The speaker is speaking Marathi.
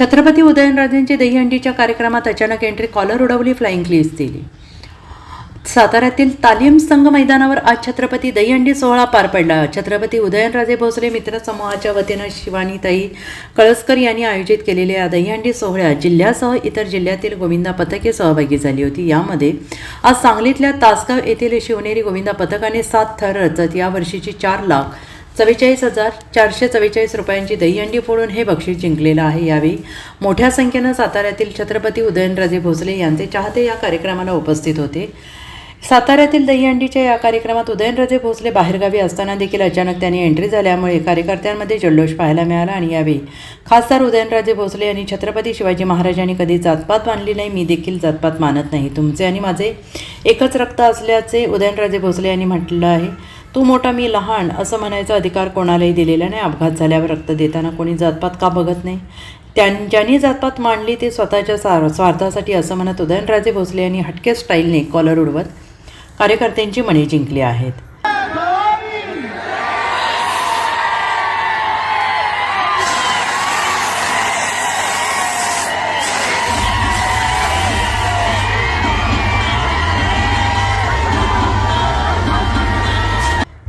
छत्रपती उदयनराजेंची दहीहंडीच्या कार्यक्रमात अचानक एंट्री कॉलर उडवली फ्लाईंग क्लीज दिली. साताऱ्यातील तालीम संघ मैदानावर आज छत्रपती दहीहंडी सोहळा पार पडला. छत्रपती उदयनराजे भोसले मित्र समूहाच्या वतीनं शिवानीताई कळसकर यांनी आयोजित केलेल्या या दहीहंडी सोहळ्यात जिल्ह्यासह इतर जिल्ह्यातील गोविंदा पथके सहभागी झाली होती. यामध्ये आज सांगलीतल्या तासगाव येथील शिवनेरी गोविंदा पथकाने सात थर रचत यावर्षीची चार लाख चव्वेचाळीस हजार चारशे चव्वेचाळीस रुपयांची दहीहंडी फोडून हे बक्षीस जिंकलेलं आहे यावेळी. मोठ्या संख्येनं साताऱ्यातील छत्रपती उदयनराजे भोसले यांचे चाहते या कार्यक्रमाला उपस्थित होते. साताऱ्यातील दहीहंडीच्या या कार्यक्रमात उदयनराजे भोसले बाहेरगावी असताना देखील अचानक त्यांनी एंट्री झाल्यामुळे कार्यकर्त्यांमध्ये जल्लोष पाहायला मिळाला आणि यावेळी खासदार उदयनराजे भोसले यांनी छत्रपती शिवाजी महाराजांनी कधी जातपात मानली नाही मी देखील जातपात मानत नाही. तुमचे आणि माझे एकच रक्त असल्याचे उदयनराजे भोसले यांनी म्हटलं आहे. तू मोठा मी लहान असं म्हणायचा अधिकार कोणालाही दिलेला नाही. अपघात झाल्यावर रक्त देताना कोणी जातपात का बघत नाही? त्यां ज्यांनी जातपात मांडली ते स्वतःच्या सार स्वार्थासाठी असं म्हणत उदयनराजे भोसले यांनी हटके स्टाईलने कॉलर उडवत कार्यकर्त्यांची मने जिंकली आहेत.